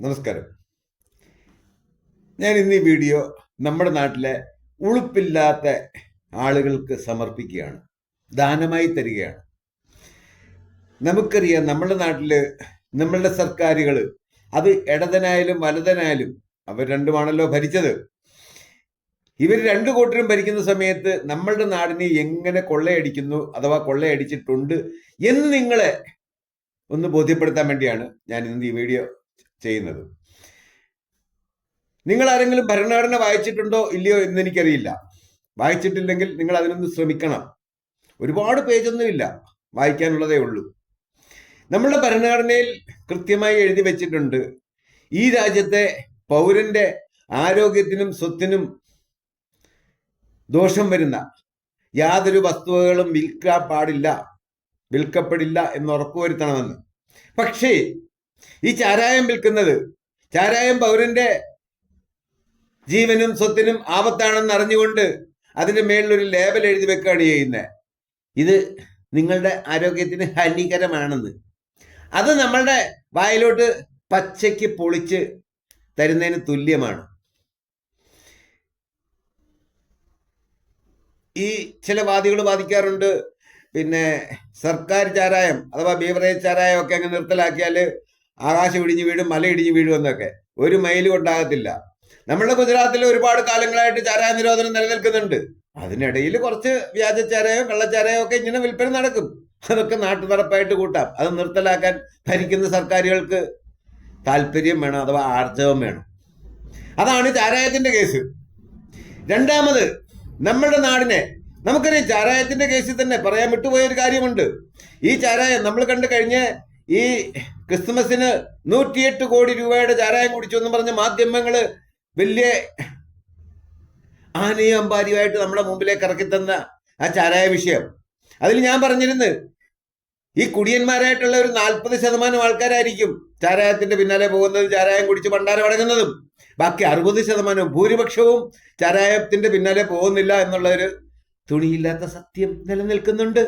നമസ്കാരം. ഞാൻ ഇന്ന് ഈ വീഡിയോ നമ്മുടെ നാട്ടിലെ ഉളുപ്പില്ലാത്ത ആളുകൾക്ക് സമർപ്പിക്കുകയാണ്. ദാനമായി തരികയാണ്. നമുക്കറിയാം നമ്മുടെ നാട്ടിൽ നമ്മളുടെ സർക്കാരുകൾ അത് ഇടതനായാലും വലതനായാലും അവർ രണ്ടുമാണല്ലോ ഭരിച്ചത്. ഇവർ രണ്ടു കൂട്ടരും ഭരിക്കുന്ന സമയത്ത് നമ്മളുടെ നാടിനെ എങ്ങനെ കൊള്ളയടിക്കുന്നു അഥവാ കൊള്ളയടിച്ചിട്ടുണ്ട് എന്ന് നിങ്ങളെ ഒന്ന് ബോധ്യപ്പെടുത്താൻ വേണ്ടിയാണ് ഞാൻ ഇന്ന് ഈ വീഡിയോ ചെയ്യുന്നത്. നിങ്ങൾ ആരെങ്കിലും ഭരണഘടന വായിച്ചിട്ടുണ്ടോ ഇല്ലയോ എന്ന് എനിക്കറിയില്ല. വായിച്ചിട്ടില്ലെങ്കിൽ നിങ്ങൾ അതിനൊന്ന് ശ്രമിക്കണം. ഒരുപാട് പേജൊന്നുമില്ല വായിക്കാനുള്ളതേ ഉള്ളൂ. നമ്മളുടെ ഭരണഘടനയിൽ കൃത്യമായി എഴുതി വെച്ചിട്ടുണ്ട്. ഈ രാജ്യത്തെ പൗരന്റെ ആരോഗ്യത്തിനും സ്വത്തിനും ദോഷം വരുന്ന യാതൊരു വസ്തുവകളും വിൽക്കാൻ പാടില്ല വിൽക്കപ്പെടില്ല എന്ന് ഉറപ്പുവരുത്തണമെന്ന്. പക്ഷേ ഈ ചാരായം വിൽക്കുന്നത് ചാരായം പൗരന്റെ ജീവനും സ്വത്തിനും ആപത്താണെന്ന് അറിഞ്ഞുകൊണ്ട് അതിന്റെ മേളിൽ ഒരു ലേബൽ എഴുതി വെക്കുകയാണ് ചെയ്യുന്നത്. ഇത് നിങ്ങളുടെ ആരോഗ്യത്തിന് ഹാനികരമാണെന്ന്. അത് നമ്മളുടെ വായിലോട്ട് പച്ചയ്ക്ക് പൊളിച്ച് തരുന്നതിന് തുല്യമാണ്. ഈ ചില വാദികൾ വാദിക്കാറുണ്ട്. പിന്നെ സർക്കാർ ചാരായം അഥവാ ബീവറേജ് ചാരായം ഒക്കെ അങ്ങ് നിർത്തലാക്കിയാൽ ആകാശം ഇടിഞ്ഞ് വീഴും മല ഇടിഞ്ഞ് വീഴും എന്നൊക്കെ. ഒരു മൈലും ഉണ്ടാകത്തില്ല. നമ്മളുടെ ഗുജറാത്തിൽ ഒരുപാട് കാലങ്ങളായിട്ട് ചാരായ നിരോധനം നിലനിൽക്കുന്നുണ്ട്. അതിനിടയിൽ കുറച്ച് വ്യാജ കള്ളച്ചാരയോ ഒക്കെ ഇങ്ങനെ വിൽപ്പന നടക്കും. അതൊക്കെ നാട്ടു നടപ്പായിട്ട് കൂട്ടാം. അത് നിർത്തലാക്കാൻ ഭരിക്കുന്ന സർക്കാരുകൾക്ക് താല്പര്യം വേണം അഥവാ ആർജവം വേണം. അതാണ് ചാരായത്തിന്റെ കേസ്. രണ്ടാമത് നമ്മളുടെ നാടിനെ നമുക്കറിയാം ചാരായത്തിന്റെ കേസിൽ തന്നെ പറയാൻ വിട്ടുപോയ ഒരു കാര്യമുണ്ട്. ഈ ചാരായം നമ്മൾ കണ്ടു കഴിഞ്ഞ ഈ ക്രിസ്മസിന് നൂറ്റിയെട്ട് കോടി രൂപയുടെ ചാരായം കുടിച്ചു എന്ന് പറഞ്ഞ മാധ്യമങ്ങൾ വലിയ ആനയും അമ്പാരിയുമായിട്ട് നമ്മുടെ മുമ്പിലേക്ക് ഇറക്കി തന്ന ആ ചാരായ വിഷയം. അതിൽ ഞാൻ പറഞ്ഞിരുന്നു ഈ കുടിയന്മാരായിട്ടുള്ള ഒരു നാൽപ്പത് ശതമാനം ആൾക്കാരായിരിക്കും ചാരായത്തിന്റെ പിന്നാലെ പോകുന്നത് ചാരായം കുടിച്ച് ഭണ്ഡാരം അടങ്ങുന്നതും. ബാക്കി അറുപത് ശതമാനം ഭൂരിപക്ഷവും ചാരായത്തിന്റെ പിന്നാലെ പോകുന്നില്ല എന്നുള്ള ഒരു തുണിയില്ലാത്ത സത്യം നിലനിൽക്കുന്നുണ്ട്.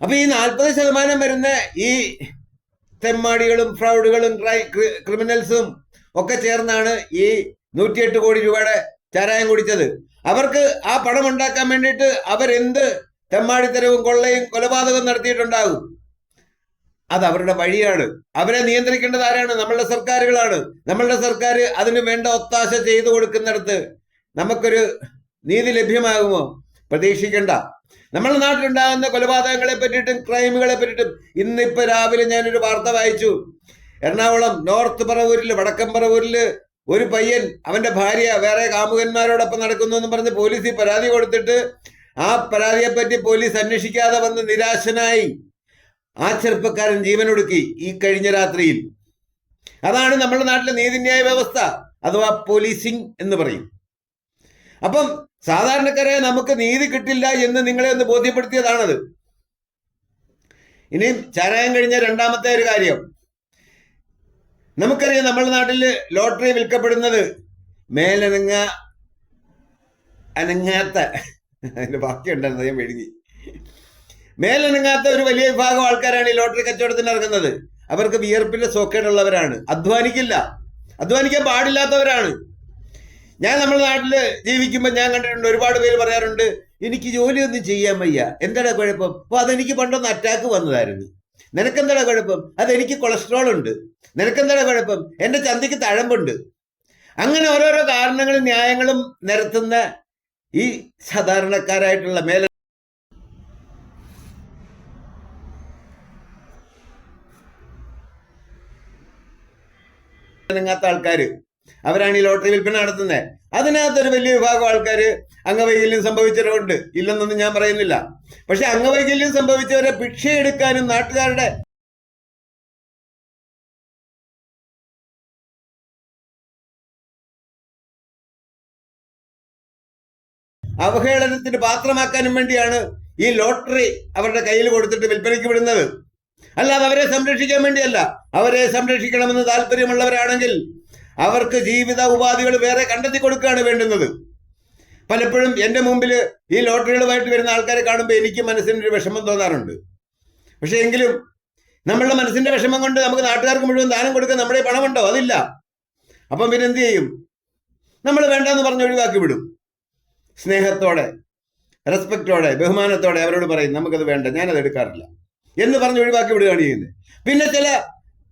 അപ്പൊ ഈ നാൽപ്പത് ശതമാനം വരുന്ന ഈ തെമ്മാടികളും ഫ്രൗഡുകളും ക്രിമിനൽസും ഒക്കെ ചേർന്നാണ് ഈ നൂറ്റിയെട്ട് കോടി രൂപയുടെ ചാരായം കുടിച്ചത്. അവർക്ക് ആ പണം ഉണ്ടാക്കാൻ വേണ്ടിയിട്ട് അവരെന്ത് തെമ്മാടിത്തരവും കൊള്ളയും കൊലപാതകവും നടത്തിയിട്ടുണ്ടാകും അത് അവരുടെ വഴിയാണ്. അവരെ നിയന്ത്രിക്കേണ്ടത് ആരാണ്? നമ്മളുടെ സർക്കാരുകളാണ്. നമ്മളുടെ സർക്കാർ അതിന് വേണ്ട ഒത്താശ ചെയ്തു കൊടുക്കുന്നിടത്ത് നമുക്കൊരു നീതി ലഭ്യമാകുമോ? പ്രതീക്ഷിക്കണ്ട. നമ്മളെ നാട്ടിലുണ്ടാകുന്ന കൊലപാതകങ്ങളെ പറ്റിയിട്ടും ക്രൈമുകളെ പറ്റിയിട്ടും ഇന്നിപ്പോ രാവിലെ ഞാനൊരു വാർത്ത വായിച്ചു. എറണാകുളം നോർത്ത് പറവൂരിൽ വടക്കൻ പറവൂരിൽ ഒരു പയ്യൻ അവന്റെ ഭാര്യ വേറെ കാമുകന്മാരോടൊപ്പം നടക്കുന്നു എന്ന് പറഞ്ഞ് പോലീസിൽ പരാതി കൊടുത്തിട്ട് ആ പരാതിയെ പറ്റി പോലീസ് അന്വേഷിക്കാതെ വന്ന് നിരാശനായി ആ ചെറുപ്പക്കാരൻ ജീവനൊടുക്കി ഈ കഴിഞ്ഞ രാത്രിയിൽ. അതാണ് നമ്മുടെ നാട്ടിലെ നീതിന്യായ വ്യവസ്ഥ. അഥവാ പോലീസിംഗ് എന്ന് പറയും. അപ്പം സാധാരണക്കാരെ നമുക്ക് നീതി കിട്ടില്ല എന്ന് നിങ്ങളെ ഒന്ന് ബോധ്യപ്പെടുത്തിയതാണത്. ഇനിയും ചാരായം കഴിഞ്ഞ രണ്ടാമത്തെ ഒരു കാര്യം. നമുക്കറിയാം നമ്മുടെ നാട്ടിൽ ലോട്ടറി വിൽക്കപ്പെടുന്നത് മേലനങ്ങ അനങ്ങാത്ത അതിന്റെ ബാക്കിയുണ്ടെന്ന് ഞാൻ മെഴുകി. മേലനങ്ങാത്ത ഒരു വലിയ വിഭാഗം ആൾക്കാരാണ് ഈ ലോട്ടറി കച്ചവടത്തിന് ഇറങ്ങുന്നത്. അവർക്ക് വിയർപ്പിന്റെ സോക്കേടുള്ളവരാണ്. അധ്വാനിക്കില്ല. അധ്വാനിക്കാൻ പാടില്ലാത്തവരാണ്. ഞാൻ നമ്മുടെ നാട്ടിൽ ജീവിക്കുമ്പോൾ ഞാൻ കണ്ടിട്ടുണ്ട് ഒരുപാട് പേര് പറയാറുണ്ട് എനിക്ക് ജോലിയൊന്നും ചെയ്യാൻ വയ്യ. എന്താണ് കുഴപ്പം? അപ്പൊ അതെനിക്ക് പണ്ടൊന്ന് അറ്റാക്ക് വന്നതായിരുന്നു. നിനക്കെന്താണ് കുഴപ്പം? അതെനിക്ക് കൊളസ്ട്രോൾ ഉണ്ട്. നിനക്കെന്താണ് കുഴപ്പം? എന്റെ ചന്തയ്ക്ക് തഴമ്പുണ്ട്. അങ്ങനെ ഓരോരോ കാരണങ്ങളും ന്യായങ്ങളും നിരത്തുന്ന ഈ സാധാരണക്കാരായിട്ടുള്ള മേല ആൾക്കാർ അവരാണ് ഈ ലോട്ടറി വിൽപ്പന നടത്തുന്നത് അതിനകത്തൊരു വലിയ വിഭാഗം ആൾക്കാർ അംഗവൈകല്യം സംഭവിച്ചവരുണ്ട് ഇല്ലെന്നൊന്നും ഞാൻ പറയുന്നില്ല. പക്ഷെ അംഗവൈകല്യം സംഭവിച്ചവരെ ഭിക്ഷയെടുക്കാനും നാട്ടുകാരുടെ അവഹേളനത്തിന് പാത്രമാക്കാനും വേണ്ടിയാണ് ഈ ലോട്ടറി അവരുടെ കയ്യിൽ കൊടുത്തിട്ട് വിൽപ്പനയ്ക്ക് വിടുന്നത്. അല്ലാതെ അവരെ സംരക്ഷിക്കാൻ വേണ്ടിയല്ല. അവരെ സംരക്ഷിക്കണമെന്ന് താല്പര്യമുള്ളവരാണെങ്കിൽ അവർക്ക് ജീവിത ഉപാധികൾ വേറെ കണ്ടെത്തി കൊടുക്കുകയാണ് വേണ്ടുന്നത്. പലപ്പോഴും എന്റെ മുമ്പിൽ ഈ ലോട്ടറികളുമായിട്ട് വരുന്ന ആൾക്കാരെ കാണുമ്പോൾ എനിക്ക് മനസ്സിനൊരു വിഷമം തോന്നാറുണ്ട്. പക്ഷേ എങ്കിലും നമ്മളുടെ മനസ്സിന്റെ വിഷമം കൊണ്ട് നമുക്ക് നാട്ടുകാർക്ക് മുഴുവൻ ദാനം കൊടുക്കാൻ നമ്മുടെ പണം പണമുണ്ടോ? അതില്ല. അപ്പം പിന്നെ എന്ത് ചെയ്യും? നമ്മൾ വേണ്ടെന്ന് പറഞ്ഞ് ഒഴിവാക്കി വിടും. സ്നേഹത്തോടെ റെസ്പെക്റ്റോടെ ബഹുമാനത്തോടെ അവരോട് പറയും നമുക്കത് വേണ്ട ഞാനത് എടുക്കാറില്ല. എന്ന് പറഞ്ഞ് ഒഴിവാക്കി വിടുകയാണ് ചെയ്യുന്നത്. പിന്നെ ചില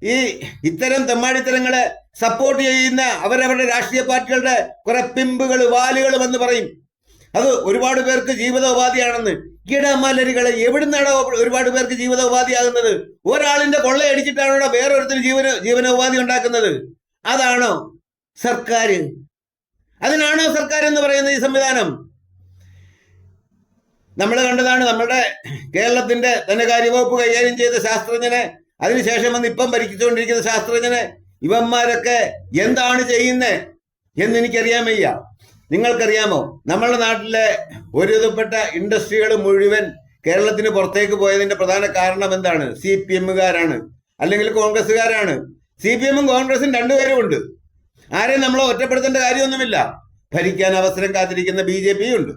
ഈ ഇത്തരം തെമ്മാടിത്തരങ്ങളെ സപ്പോർട്ട് ചെയ്യുന്ന അവരവരുടെ രാഷ്ട്രീയ പാർട്ടികളുടെ കുറെ പിമ്പുകൾ വാലുകൾ എന്ന് പറയും. അത് ഒരുപാട് പേർക്ക് ജീവിതോപാധിയാണെന്ന്. കീടമാലരികൾ എവിടുന്നാണോ ഒരുപാട് പേർക്ക് ജീവിതോപാധിയാകുന്നത്? ഒരാളിന്റെ കൊള്ളയടിച്ചിട്ടാണോ വേറൊരുത്തിന് ജീവന ജീവനോപാധി ഉണ്ടാക്കുന്നത്? അതാണോ സർക്കാർ അതിനാണോ സർക്കാർ എന്ന് പറയുന്ന ഈ സംവിധാനം? നമ്മൾ കണ്ടതാണ് നമ്മുടെ കേരളത്തിന്റെ ധനകാര്യ വകുപ്പ് കൈകാര്യം ചെയ്ത ശാസ്ത്രജ്ഞനെ അതിനുശേഷം വന്ന് ഇപ്പം ഭരിച്ചുകൊണ്ടിരിക്കുന്ന ശാസ്ത്രജ്ഞനെ ഇവന്മാരൊക്കെ എന്താണ് ചെയ്യുന്നത് എന്ന് എനിക്കറിയാൻ വയ്യ. നിങ്ങൾക്കറിയാമോ? നമ്മുടെ നാട്ടിലെ ഒരുവിധപ്പെട്ട ഇൻഡസ്ട്രികൾ മുഴുവൻ കേരളത്തിന് പുറത്തേക്ക് പോയതിന്റെ പ്രധാന കാരണം എന്താണ്? സി പി എമ്മുകാരാണ്. അല്ലെങ്കിൽ കോൺഗ്രസ്സുകാരാണ്. സി പി എമ്മും കോൺഗ്രസും രണ്ടുപേരും ഉണ്ട്. ആരെയും നമ്മളെ ഒറ്റപ്പെടുത്തേണ്ട കാര്യമൊന്നുമില്ല. ഭരിക്കാൻ അവസരം കാത്തിരിക്കുന്ന ബി ജെ പിയും ഉണ്ട്.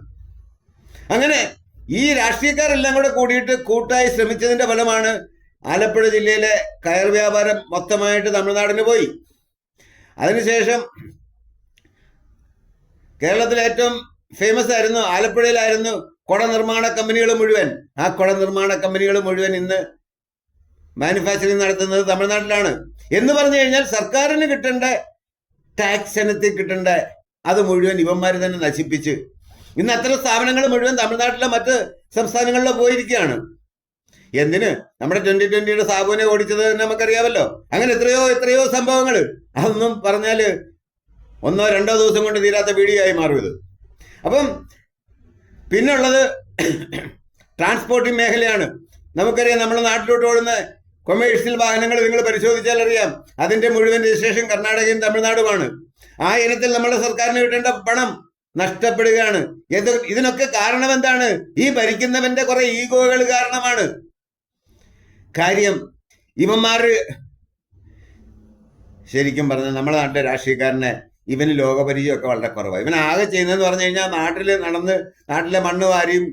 അങ്ങനെ ഈ രാഷ്ട്രീയക്കാരെല്ലാം കൂടെ കൂടിയിട്ട് കൂട്ടായി ശ്രമിച്ചതിന്റെ ഫലമാണ് ആലപ്പുഴ ജില്ലയിലെ കയർ വ്യാപാരം മൊത്തമായിട്ട് തമിഴ്നാടിന് പോയി. അതിനുശേഷം കേരളത്തിൽ ഏറ്റവും ഫേമസ് ആയിരുന്നു ആലപ്പുഴയിലായിരുന്നു കുട നിർമ്മാണ കമ്പനികൾ മുഴുവൻ. ആ കുട നിർമ്മാണ കമ്പനികൾ മുഴുവൻ ഇന്ന് മാനുഫാക്ചറിങ് നടത്തുന്നത് തമിഴ്നാട്ടിലാണ്. എന്ന് പറഞ്ഞു കഴിഞ്ഞാൽ സർക്കാരിന് കിട്ടേണ്ട ടാക്സ് ഇനത്തിൽ കിട്ടേണ്ട അത് മുഴുവൻ ഇവന്മാർ തന്നെ നശിപ്പിച്ച്. ഇന്ന് അത്തരം സ്ഥാപനങ്ങൾ മുഴുവൻ തമിഴ്നാട്ടിലെ മറ്റ് സംസ്ഥാനങ്ങളിലോ പോയിരിക്കുകയാണ്. എന്തിന്? നമ്മുടെ ട്വന്റി ട്വന്റിയുടെ സാബുവിനെ ഓടിച്ചത് നമുക്കറിയാമല്ലോ. അങ്ങനെ എത്രയോ എത്രയോ സംഭവങ്ങൾ. അതൊന്നും പറഞ്ഞാൽ ഒന്നോ രണ്ടോ ദിവസം കൊണ്ട് തീരാത്ത വീഡിയോ ആയി മാറും ഇത്. അപ്പം പിന്നുള്ളത് ട്രാൻസ്പോർട്ടിംഗ് മേഖലയാണ്. നമുക്കറിയാം നമ്മുടെ നാട്ടിലോട്ട് ഓടുന്ന കൊമേഴ്സ്യൽ വാഹനങ്ങൾ നിങ്ങൾ പരിശോധിച്ചാൽ അറിയാം. അതിന്റെ മുഴുവൻ രജിസ്ട്രേഷൻ കർണാടകയും തമിഴ്നാടുമാണ്. ആ ഇനത്തിൽ നമ്മുടെ സർക്കാരിന് കിട്ടേണ്ട പണം നഷ്ടപ്പെടുകയാണ്. ഇത് ഇതിനൊക്കെ കാരണം എന്താണ്? ഈ ഭരിക്കുന്നവന്റെ കുറെ ഈഗോകൾ കാരണമാണ്. കാര്യം ഇവന്മാർ ശരിക്കും പറഞ്ഞാൽ നമ്മുടെ നാട്ടിലെ രാഷ്ട്രീയക്കാരനെ ഇവന് ലോകപരിചയമൊക്കെ വളരെ കുറവാണ് ഇവൻ ആകെ ചെയ്യുന്നതെന്ന് പറഞ്ഞു കഴിഞ്ഞാൽ നാട്ടിൽ നടന്ന് നാട്ടിലെ മണ്ണ് വാരിയും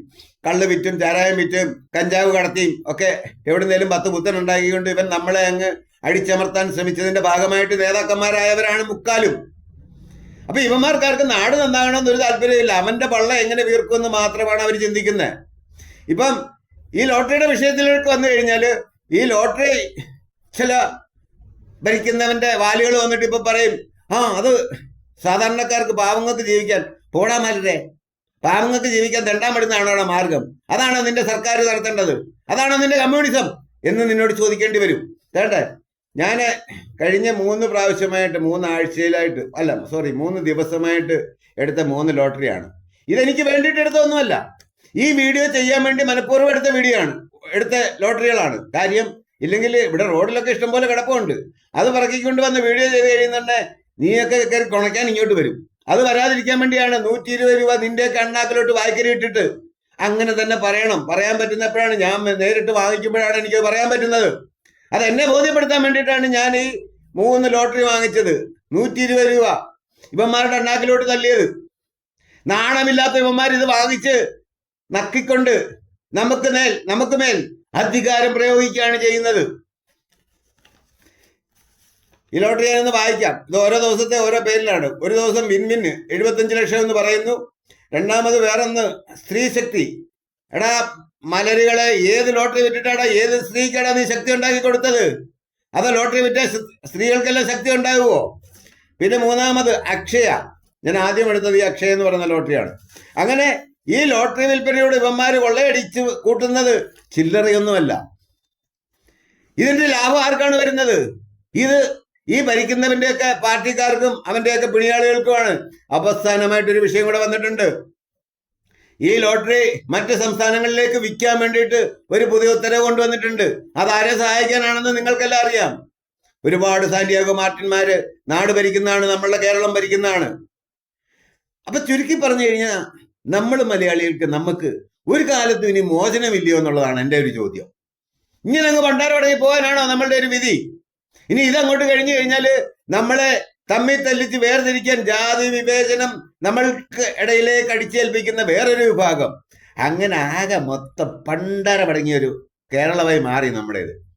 കള്ള് വിറ്റും ചാരായം വിറ്റും കഞ്ചാവ് കടത്തിയും ഒക്കെ എവിടുന്നേലും പത്ത് പുത്തൻ ഉണ്ടാക്കിക്കൊണ്ട് ഇവൻ നമ്മളെ അങ്ങ് അടിച്ചമർത്താൻ ശ്രമിച്ചതിന്റെ ഭാഗമായിട്ട് നേതാക്കന്മാരായവരാണ് മുക്കാലും. അപ്പൊ ഇവന്മാർക്കാർക്ക് നാട് നന്നാകണമെന്നൊരു താല്പര്യമില്ല. അവന്റെ പള്ള എങ്ങനെ വീർക്കുമെന്ന് മാത്രമാണ് അവർ ചിന്തിക്കുന്നത് ഇപ്പം ഈ ലോട്ടറിയുടെ വിഷയത്തിലേക്ക് വന്നു കഴിഞ്ഞാൽ ഈ ലോട്ടറി ചില ഭരിക്കുന്നവന്റെ വാലുകൾ വന്നിട്ട് ഇപ്പൊ പറയും ആ അത് സാധാരണക്കാർക്ക് പാവങ്ങൾക്ക് ജീവിക്കാൻ പോടാ മാറ്റേ പാവങ്ങൾക്ക് ജീവിക്കാൻ തെണ്ടാൻ പറ്റുന്നതാണോ മാർഗം? അതാണോ നിന്റെ സർക്കാർ നടത്തേണ്ടത്? അതാണോ നിന്റെ കമ്മ്യൂണിസം? എന്ന് നിന്നോട് ചോദിക്കേണ്ടി വരും. കേട്ടെ? ഞാൻ കഴിഞ്ഞ മൂന്ന് പ്രാവശ്യമായിട്ട് മൂന്ന് ആഴ്ചയിലായിട്ട് അല്ല സോറി മൂന്ന് ദിവസമായിട്ട് എടുത്ത മൂന്ന് ലോട്ടറിയാണ്. ഇതെനിക്ക് വേണ്ടിയിട്ട് എടുത്തൊന്നുമല്ല ഈ വീഡിയോ ചെയ്യാൻ വേണ്ടി മനഃപൂർവം എടുത്ത വീഡിയോ ആണ്. എടുത്ത ലോട്ടറികളാണ്. കാര്യം ഇല്ലെങ്കിൽ ഇവിടെ റോഡിലൊക്കെ ഇഷ്ടംപോലെ കിടപ്പുണ്ട്. അത് പറക്കിക്കൊണ്ട് വന്ന് വീഡിയോ ചെയ്ത് കഴിയുന്നുണ്ടെ നീയൊക്കെ കയറി കുണയ്ക്കാൻ ഇങ്ങോട്ട് വരും. അത് വരാതിരിക്കാൻ വേണ്ടിയാണ് നൂറ്റി ഇരുപത് രൂപ നിന്റെ കണ്ണാക്കിലോട്ട് വായിക്കരി ഇട്ടിട്ട് അങ്ങനെ തന്നെ പറയണം. പറയാൻ പറ്റുന്നപ്പോഴാണ് ഞാൻ നേരിട്ട് വാങ്ങിക്കുമ്പോഴാണ് എനിക്ക് പറയാൻ പറ്റുന്നത്. അത് എന്നെ ബോധ്യപ്പെടുത്താൻ വേണ്ടിയിട്ടാണ് ഞാൻ ഈ മൂന്ന് ലോട്ടറി വാങ്ങിച്ചത്. നൂറ്റി ഇരുപത് രൂപ. ഇവന്മാരുടെ അണ്ണാക്കിലോട്ട് തല്ലിയത്. നാണമില്ലാത്ത ഇവന്മാർ ഇത് വാങ്ങിച്ച് നക്കിക്കൊണ്ട് നമുക്ക് മേൽ നമുക്ക് മേൽ അധികാരം പ്രയോഗിക്കുകയാണ് ചെയ്യുന്നത്. ഈ ലോട്ടറി ഞാനൊന്ന് വായിക്കാം. ഇത് ഓരോ ദിവസത്തെ ഓരോ പേരിലാണ്. ഒരു ദിവസം വിൻവിന് എഴുപത്തഞ്ച് ലക്ഷം എന്ന് പറയുന്നു. രണ്ടാമത് വേറൊന്ന് സ്ത്രീശക്തി എടാ മലരുകളെ ഏത് ലോട്ടറി വിറ്റിട്ടാടാ ഏത് സ്ത്രീക്കാടാ നീ ശക്തി ഉണ്ടാക്കി കൊടുത്തത്? അതോ ലോട്ടറി വിറ്റ സ്ത്രീകൾക്കെല്ലാം ശക്തി ഉണ്ടാകുമോ പിന്നെ മൂന്നാമത് അക്ഷയ. ഞാൻ ആദ്യം എടുത്തത് ഈ അക്ഷയ എന്ന് പറയുന്ന ലോട്ടറിയാണ്. അങ്ങനെ ഈ ലോട്ടറി വിൽപ്പനയോട് ഇവന്മാർ കൊള്ളയടിച്ച് കൂട്ടുന്നത് ചില്ലറയൊന്നുമല്ല. ഇതിന്റെ ലാഭം ആർക്കാണ് വരുന്നത്? ഇത് ഈ ഭരിക്കുന്നവന്റെയൊക്കെ പാർട്ടിക്കാർക്കും അവന്റെയൊക്കെ പിണിയാളികൾക്കുമാണ് അവസാനമായിട്ടൊരു വിഷയം കൂടെ വന്നിട്ടുണ്ട്. ഈ ലോട്ടറി മറ്റ് സംസ്ഥാനങ്ങളിലേക്ക് വിൽക്കാൻ വേണ്ടിയിട്ട് ഒരു പുതിയ ഉത്തരവ് കൊണ്ടുവന്നിട്ടുണ്ട്. ആരെ സഹായിക്കാനാണെന്ന് നിങ്ങൾക്കെല്ലാം അറിയാം. ഒരുപാട് സാന്റിയാഗോ മാർട്ടിന്മാര് നാട് ഭരിക്കുന്നതാണ് നമ്മളുടെ കേരളം ഭരിക്കുന്നതാണ്. അപ്പൊ ചുരുക്കി പറഞ്ഞു കഴിഞ്ഞാൽ നമ്മൾ മലയാളികൾക്ക് നമുക്ക് ഒരു കാലത്തും ഇനി മോചനമില്ലയോ എന്നുള്ളതാണ് എന്റെ ഒരു ചോദ്യം. ഇങ്ങനെ അങ്ങ് പണ്ടാരവടങ്ങി പോകാനാണോ നമ്മളുടെ ഒരു വിധി? ഇനി ഇതങ്ങോട്ട് കഴിഞ്ഞു കഴിഞ്ഞാൽ നമ്മളെ തമ്മിൽ തല്ലിച്ച് വേർതിരിക്കാൻ ജാതി വിവേചനം നമ്മൾക്ക് ഇടയിലേക്ക് അടിച്ചേൽപ്പിക്കുന്ന വേറൊരു വിഭാഗം. അങ്ങനെ ആകെ മൊത്തം പണ്ടാര പടങ്ങിയൊരു കേരളമായി മാറി നമ്മുടേത്.